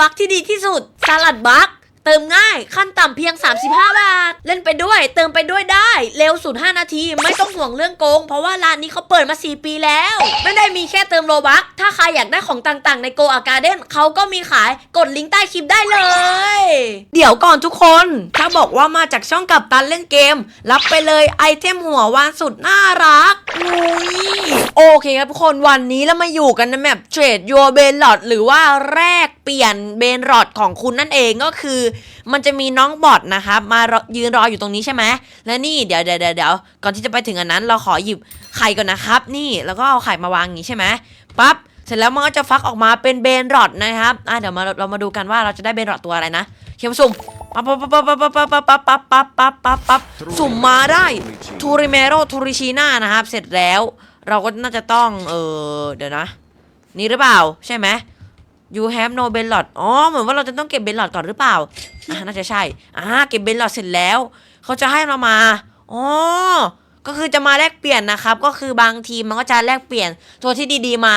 บัคที่ดีที่สุดสลัดบัคเติมง่ายขั้นต่ำเพียง 35 บาท เล่นไปด้วย เติมไปด้วยได้ เร็วสุด 5 นาที ไม่ต้องห่วงเรื่องโกง เพราะว่าร้านนี้เขาเปิดมา 4 ปีแล้ว ไม่ได้มีแค่เติมโลบัคถ้าใครอยากได้ของต่างๆ ในโกอาการ์เด้นเขาก็มีขายกดลิงก์ใต้คลิปได้เลย เดี๋ยวก่อนทุกคน ถ้าบอกว่ามาจากช่องกับตันเล่นเกม รับไปเลยไอเทมหัววานสุดน่ารักอุ้ยโอเคครับทุกคนวันนี้เรามาอยู่กันในแมปเทรดยัวเบนลอดหรือว่าแลก เปลี่ยนเบนลอดของคุณนั่นเองก็คือ มันจะมีน้องบอทนะครับมายืนรออยู่ตรงนี้ใช่ไหมและนี่เดี๋ยวเดี๋ยวเดี๋ยวก่อนที่จะไปถึงอันนั้น เราขอหยิบไข่ก่อนนะครับ นี่แล้วก็เอาไข่มาวางอย่างนี้ใช่ไหมปั๊บเสร็จแล้วมันก็จะฟักออกมาเป็นเบนรอดนะครับอะเดี๋ยวมาเรามาดูกันว่าเราจะได้เบนรอดตัวอะไรนะเขียนสุ่มปั๊บปั๊บปั๊บปั๊บปั๊บปั๊บปั๊บปั๊บปั๊บปั๊บปั๊บปั๊บสุ่มมาได้ทูริเมโรทูริชีน่านะครับ เสร็จแล้ว เราก็น่าจะต้องเออเดี๋ยวนะ นี่หรือเปล่าใช่ไหม you have no b e l l o t อ๋อ เหมือนว่าเราจะต้องเก็บเบลลอดก่อนหรือเปล่า อ่าน่าจะใช่ อ่า เก็บเบลลอดเสร็จแล้ว เขาจะให้เรามา อ๋อ ก็คือจะมาแลกเปลี่ยนนะครับ ก็คือบางทีมันก็จะแลกเปลี่ยนตัวที่ดีๆมา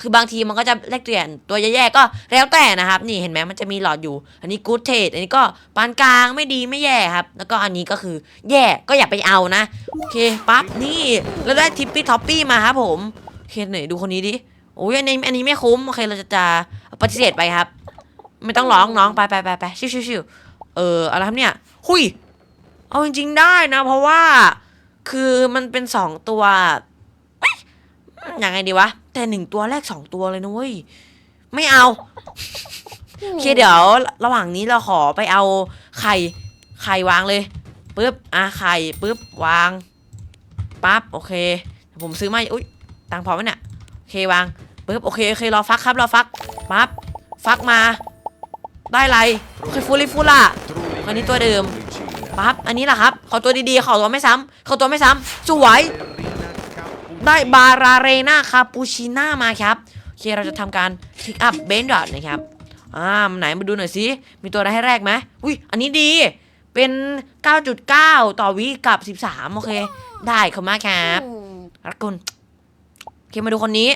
คือบางทีมันก็จะแลกเปลี่ยนตัวแย่ๆก็แล้วแต่นะครับ นี่เห็นไหมมันจะมีหลอดอยู่ อันนี้กู๊ดเทสอันนี้ก็ปานกลางไม่ดีไม่แย่ครับ แล้วก็อันนี้ก็คือแย่ก็อย่าไปเอานะ โอเค ปั๊บ นี่เราได้ทิปปี้ท็อปปี้มาครับผมโอเคไหนดูคนนี้ดิ โอ้ยอันนี้อันนี้ไม่คุ้มโอเคเราจะจะปฏิเสธไปครับ ไม่ต้องร้องน้องไปไปไปไปชิวชิวชิวเอออะไรครับเนี่ยหุยเอาจริง ๆ ได้นะ เพราะว่าคือมันเป็นสองตัวยังไงดีวะ แต่หนึ่งตัวแรกสองตัวเลยนะเว้ยไม่เอาโอเคเดี๋ยว ระหว่างนี้เราขอไปเอาไข่ไข่วางเลยปึ๊บอะไข่ปึ๊บวางปั๊บโอเค ผมซื้อมาอุ้ยตังค์พอไหมเนี่ยโอเควาง ปึ๊บโอเคโอเครอฟักครับรอฟักปั๊บฟักมา ได้อะไรโอเคฟูลิฟูล่าอันนี้ตัวเดิมปั๊บอันนี้แหละครับขอตัวดีๆขอตัวไม่ซ้ำขอตัวไม่ซ้ำสวยได้บาราเรนาคาปูชิน่ามาครับโอเคเราจะทำการพิกอัพเบนดอทนะครับอ่าไหนมาดูหน่อยสิมีตัวอะไรให้แรกไหมอุ้ยอันนี้ดีเป็น 9.9 ต่อวิกับ 13 โอเค ได้ขอบคุณมากครับรักคุณโอเคมาดูคนนี้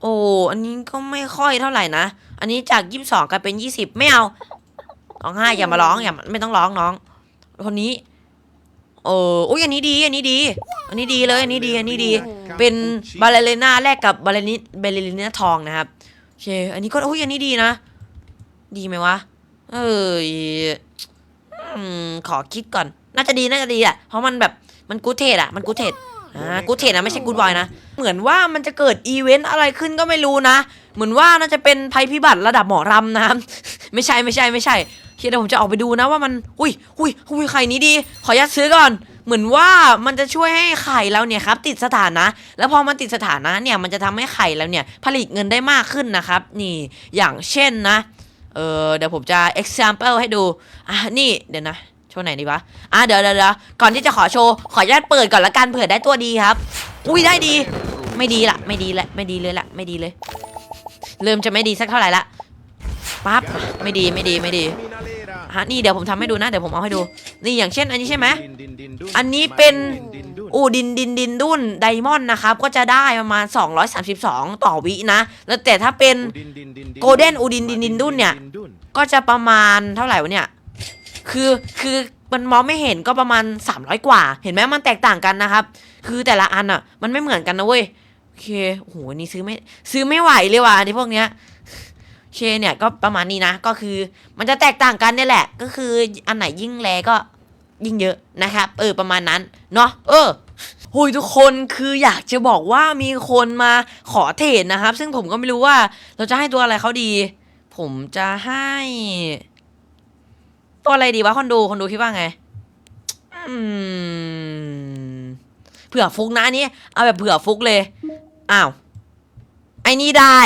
โอ้ อันนี้ก็ไม่ค่อยเท่าไหร่นะ อันนี้จาก22กลายเป็น20ไม่เอาร้องไห้อย่ามาร้องอย่ามาไม่ต้องร้องน้อง คนนี้ เอออุ้ยอันนี้ดี อันนี้ดี อันนี้ดีเลยอันนี้ดีอันนี้ดี เป็นบาเลเรน่าแลกกับบาเลนิเบลลิน่าทองนะครับโอเค อันนี้ก็อุ้ยอันนี้ดีนะ ดีไหมวะ เอออืมขอคิดก่อน น่าจะดีน่าจะดีอะเพราะมันแบบมันกูเทสอะ มันกูเทส อ่ากูเทสนะไม่ใช่กูบอยนะ เหมือนว่ามันจะเกิดอีเวนต์อะไรขึ้นก็ไม่รู้นะ เหมือนว่าน่าจะเป็นภัยพิบัติระดับหมอรำนะครับ ไม่ใช่ไม่ใช่ไม่ใช่เดี๋ยวผมจะออกไปดูนะว่ามัน อุ้ยอุ้ยอุ้ยไข่นี้ดี ขออนุญาตซื้อก่อน เหมือนว่ามันจะช่วยให้ไข่เราเนี่ยครับติดสถานะ แล้วพอมันติดสถานะเนี่ยมันจะทำให้ไข่เราเนี่ยผลิตเงินได้มากขึ้นนะครับ นี่อย่างเช่นนะ เออเดี๋ยวผมจะ example ให้ดู อะนี่เดี๋ยวนะ ว์ไหนดีวะ อะเดี๋ยวเดี๋ยวเดี๋ยวก่อนที่จะขอโชว์ ขออนุญาตเปิดก่อนละกันเผื่อได้ตัวดีครับ อุ้ยได้ดี ไม่ดีละไม่ดีละไม่ดีเลยละไม่ดีเลย เริ่มจะไม่ดีสักเท่าไหร่ละ ปั๊บ ไม่ดีไม่ดีไม่ดีฮะนี่เดี๋ยวผมทำให้ดูนะ เดี๋ยวผมเอาให้ดู นี่อย่างเช่น อันนี้ใช่ไหม อันนี้เป็นอูดินดินดินดุนไดมอนด์นะครับ ก็จะได้ประมาณ 232 ต่อวินะ แล้วแต่ถ้าเป็นโกลเด้นอูดินดินดินดุนเนี่ย ก็จะประมาณเท่าไหร่วะเนี่ย คือคือมันมองไม่เห็นก็ประมาณ 300 กว่า เห็นไหมมันแตกต่างกันนะครับ คือแต่ละอันอะ มันไม่เหมือนกันนะเว้ยโอเคโหนี่ซื้อไม่ซื้อไม่ไหวเลยว่ะอันนี้พวกเนี้ยโอเคเนี่ยก็ประมาณนี้นะ ก็คือมันจะแตกต่างกันเนี่ยแหละ ก็คืออันไหนยิ่งแรก็ยิ่งเยอะนะครับเออประมาณนั้นเนาะเออหุยทุกคนคืออยากจะบอกว่ามีคนมาขอเทรดนะครับ ซึ่งผมก็ไม่รู้ว่าเราจะให้ตัวอะไรเขาดี ผมจะให้ ตัวอะไรดีวะคนดูคนดูคิดว่าไงอืมเผื่อฟุกนะอันนี้เอาแบบเผื่อฟุกเลย อ้าว ไอ้นี่ได้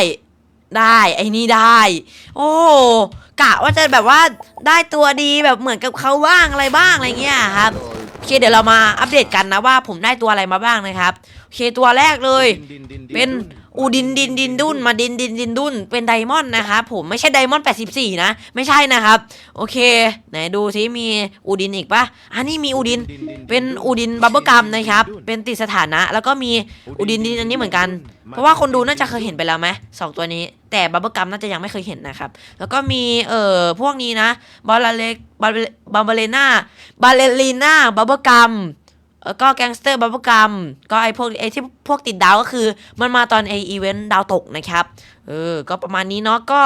ได้ ไอ้นี่ได้ โอ้ กะว่าจะแบบว่าได้ตัวดีแบบเหมือนกับเขาบ้างอะไรบ้างอะไรเงี้ยครับโอเคเดี๋ยวเรามาอัปเดตกันนะว่าผมได้ตัวอะไรมาบ้างนะครับโอเคตัวแรกเลย เป็น อูดินดินดินดุนมาดินดินดินดุนเป็นไดมอนด์นะครับผมไม่ใช่ไดมอนด์84 นะ ไม่ใช่นะครับ โอเค ไหนดูซิมีอูดินอีกปะอันนี้มีอูดินเป็นอูดินบับเบิลกัมนะครับ เป็นติดสถานะ แล้วก็มีอูดินดินอันนี้เหมือนกัน เพราะว่าคนดูน่าจะเคยเห็นไปแล้วไหมสองตัวนี้ แต่บับเบิลกัมน่าจะยังไม่เคยเห็นนะครับ แล้วก็มีเอ่อพวกนี้นะบาลเลบาบาบาเลน่าบาเลลีน่าบับเบิลกัม ก็แก๊งสเตอร์บับเบิลกัมก็ไอพวกไอที่พวกติดดาวก็คือ มันมาตอนไออีเวนต์ดาวตกนะครับ เออ ก็ประมาณนี้เนาะก็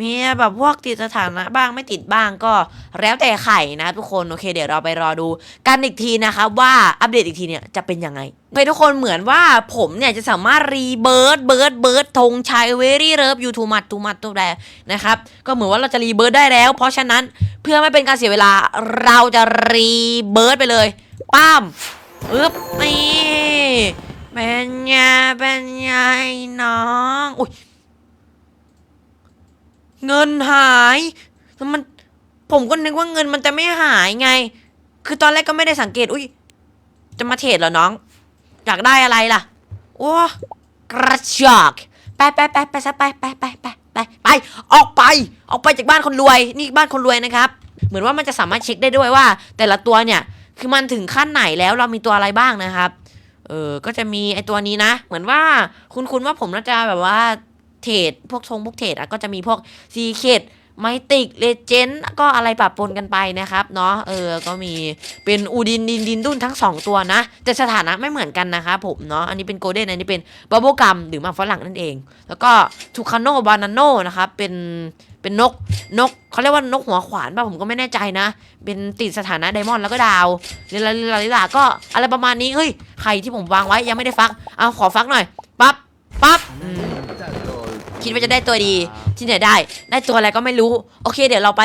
มีแบบพวกติดสถานะบ้างไม่ติดบ้างก็แล้วแต่ไข่นะทุกคนโอเคเดี๋ยวเราไปรอดูกันอีกทีนะครับว่าอัปเดตอีกทีเนี่ยจะเป็นยังไงโอเคทุกคนเหมือนว่าผมเนี่ยจะสามารถรีเบิร์ดเบิร์ดเบิร์ดธงชัยเวรี่เริฟยูทูมัดทูมัดตัวแดนะครับ ก็เหมือนว่าเราจะรีเบิร์ดได้แล้ว เพราะฉะนั้นเพื่อไม่เป็นการเสียเวลาเราจะรีเบิร์ดไปเลย ป้ามอึ๊บนี่เป็นไงเป็นไงน้องอุ้ยเงินหายแล้วมันผมก็นึกว่าเงินมันจะไม่หายไง คือตอนแรกก็ไม่ได้สังเกต อุ้ย จะมาเทรดเหรอน้อง อยากได้อะไรล่ะ โอ้กระจอกไปไปไปไปซะไปไปไปไปไปไป ออกไป ออกไปจากบ้านคนรวย นี่บ้านคนรวยนะครับ เหมือนว่ามันจะสามารถเช็คได้ด้วยว่า แต่ละตัวเนี่ย คือมันถึงขั้นไหนแล้วเรามีตัวอะไรบ้างนะครับ เออก็จะมีไอตัวนี้นะ เหมือนว่าคุณคุณว่าผมน่าจะแบบว่าเทรดพวกทงพวกเทรดอะก็จะมีพวกซีเคดไมติกเลเจนด์ก็อะไรปะปนกันไปนะครับเนาะเออก็มีเป็นอูดินดินดินดุนทั้ง 2 ตัวนะแต่สถานะไม่เหมือนกันนะครับผมเนาะอันนี้เป็นโกลเด้นอันนี้เป็นบับเบิลกัมหรือมาฝรั่งนั่นเอง แล้วก็ทูคาโนบานาโนนะครับเป็น เป็นนกนกเขาเรียกว่านกหัวขวานป่ะผมก็ไม่แน่ใจนะ เป็นติดสถานะไดมอนด์แล้วก็ดาวเรลาลิลาลิลาก็อะไรประมาณนี้เฮ้ยไข่ที่ผมวางไว้ยังไม่ได้ฟักเอาขอฟักหน่อยปั๊บปั๊บอืมคิดว่าจะได้ตัวดีที่ไหนได้ ได้ตัวอะไรก็ไม่รู้ โอเค เดี๋ยวเราไป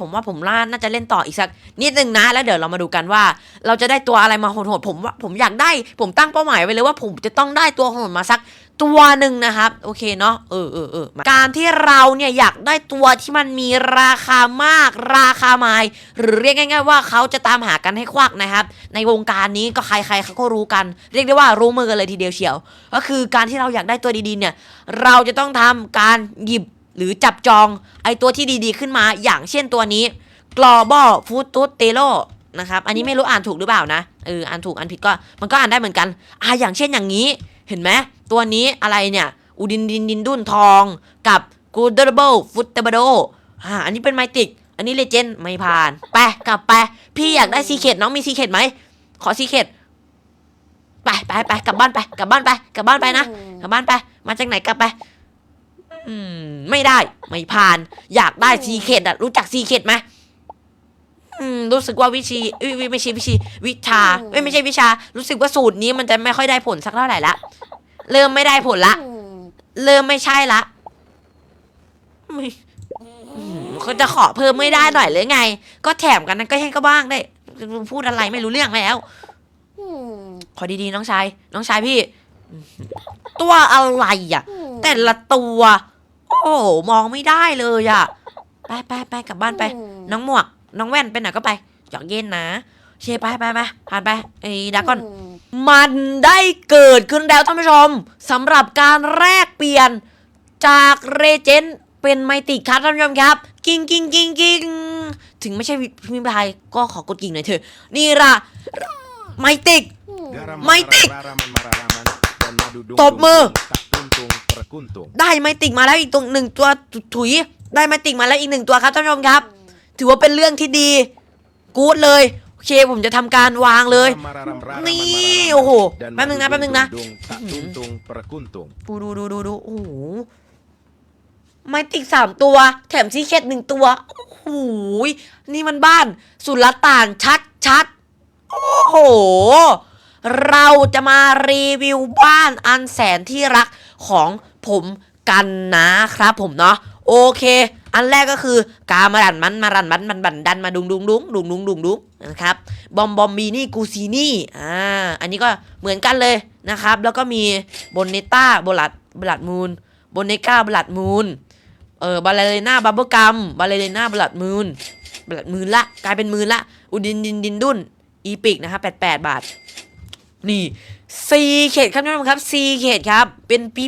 ผมว่าผมล่าน่าจะเล่นต่ออีกสักนิดนึงนะ แล้วเดี๋ยวเรามาดูกันว่า เราจะได้ตัวอะไรมาโหดๆผมว่าผมอยากได้ ผมตั้งเป้าหมายไว้เลยว่าผมจะต้องได้ตัวโหดมาสักตัวหนึ่งนะครับ โอเคเนาะเออเออเออการที่เราเนี่ยอยากได้ตัวที่มันมีราคามาก ราคาไมาย หรือเรียกง่าย ๆ ว่าเขาจะตามหากันให้ควักนะครับ ในวงการนี้ก็ใครๆเขาก็รู้กัน เรียกได้ว่ารู้มือกันเลยทีเดียวเชียว ก็คือการที่เราอยากได้ตัวดีๆเนี่ย เราจะต้องทำการหยิบหรือจับจองไอตัวที่ดีๆขึ้นมาอย่างเช่นตัวนี้ global food t o t e l o นะครับ อันนี้ไม่รู้อ่านถูกหรือเปล่านะ เออ อ่านถูก อ่านผิดก็ มันก็อ่านได้เหมือนกัน อ่าอย่างเช่นอย่างนี้ เห็นไหม ตัวนี้อะไรเนี่ย อูดินดินดินดุนทอง กับ g o o d a b l e f o o t a b l e อ่า อันนี้เป็นไมติก อันนี้เลเจนไม่ผ่าน ไป กลับไป พี่อยากได้ซีเคดน้องมีซีเคดไหม ขอซีเคดไปไปไปกลับบ้านไป กลับบ้านไป กลับบ้านไปนะ กลับบ้านไป มาจากไหนกลับไป อืม ไม่ได้ ไม่ผ่าน อยากได้ซีเคดอะรู้จักซีเคดไหมอืม รู้สึกว่าวิชีวิวิไม่ใช่วิชีวิชาเอ้ยไม่ใช่วิชา รู้สึกว่าสูตรนี้มันจะไม่ค่อยได้ผลสักเท่าไหร่ละ เริ่มไม่ได้ผลละ เริ่มไม่ใช่ละไม่อืมก็จะขอเพิ่มไม่ได้หน่อยหรือไง ก็แถมกันนั้นก็ให้ก็บ้างได้ พูดอะไรไม่รู้เรื่องแล้วขอดีๆน้องชาย น้องชายพี่ ตัวอะไรอะ แต่ละตัว โอ้โหมองไม่ได้เลยอะ ไปไปไปกลับบ้านไป น้องหมวก น้องแว่นไปไหนก็ไปอยากเย็นนะเชไปไปไปผ่านไปไอ้ดากอน มันได้เกิดขึ้นแล้วท่านผู้ชมสำหรับการแลกเปลี่ยนจากเรเจนต์เป็นไมติกครับท่านผู้ชมครับ กิ้งกิ้งกิ้งกิ้งถึงไม่ใช่พิมพ์ไทยก็ขอกดกิ่งหน่อยเถอะ นี่ล่ะ ไมติก ไม่ติดตบมือต ได้ไมติกมาแล้วอีกตัวหนึ่งตัวถุย ได้ไมติกมาแล้วอีกหนึ่งตัวครับท่านผู้ชมครับ ถือว่าเป็นเรื่องที่ดี กู๊ดเลยโอเคผมจะทำการวางเลย นี่นี่โอ้โอ้โหโหแป๊แป๊บบนึนึงงนะนะแป๊แป๊บบนึนึงงนะนะดูดูดูดูดูดูโอ้โหไม้ติกสามตัว แถมซีเคทหนึ่งตัวโอ้โหยนี่มันบ้านสุลต่านชัดชัดๆโอ้โหเราจะมารีวิวบ้านอันแสนที่รัก ของผมกันนะครับผมเนาะโอเค อันแรกก็คือการมาดันมันมารันมันมันบันดันมาดุงดุงดุงดุงดุงดุงดุงนะครับบอมบอมบีนี่กูซีนี่อ่าอันนี้ก็เหมือนกันเลยนะครับ แล้วก็มีบนเนต้าบลัดบลัดมูนบนเนก้าบลัดมูนเออบาเลเรน่าบับเบิลกัมบาเลเรน่าบลัดมูนบลัดมูนละกลายเป็นมูนละอุดินดินดินดุนอีพิกนะครับแปดบาท นี่ ซีเขตครับท่านผู้ชมครับซีเขตครับ เป็นปี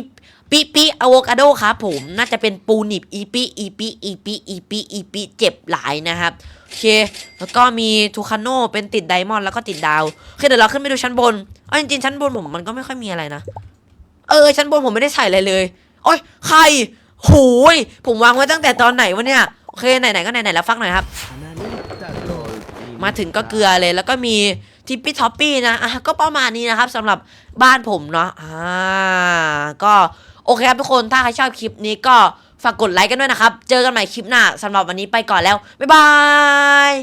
ปิปิอะโวคาโดครับผมน่าจะเป็นปูหนิบอีปิอีปิอีปิอีปิอีปิเจ็บหลายนะครับโอเค แล้วก็มีทูคาโนเป็นติดไดมอนด์แล้วก็ติดดาวโอเคเดี๋ยวเราขึ้นไปดูชั้นบนเอาจริงๆชั้นบนผมมันก็ไม่ค่อยมีอะไรนะ เออชั้นบนผมไม่ได้ใส่อะไรเลยโอ้ยใครโหยผมวางไว้ตั้งแต่ตอนไหนวะเนี่ยโอเคไหนๆก็ไหนๆแล้วฟักหน่อยครับ มาถึงก็เกลือเลยแล้วก็มี ทิปปี้ท็อปปี้นะอะก็ประมาณนี้นะครับสำหรับบ้านผมเนาะอ่าก็โอเคครับทุกคนถ้าใครชอบคลิปนี้ก็ฝากกดไลค์กันด้วยนะครับ เจอกันใหม่คลิปหน้าสำหรับวันนี้ไปก่อนแล้ว บ๊ายบาย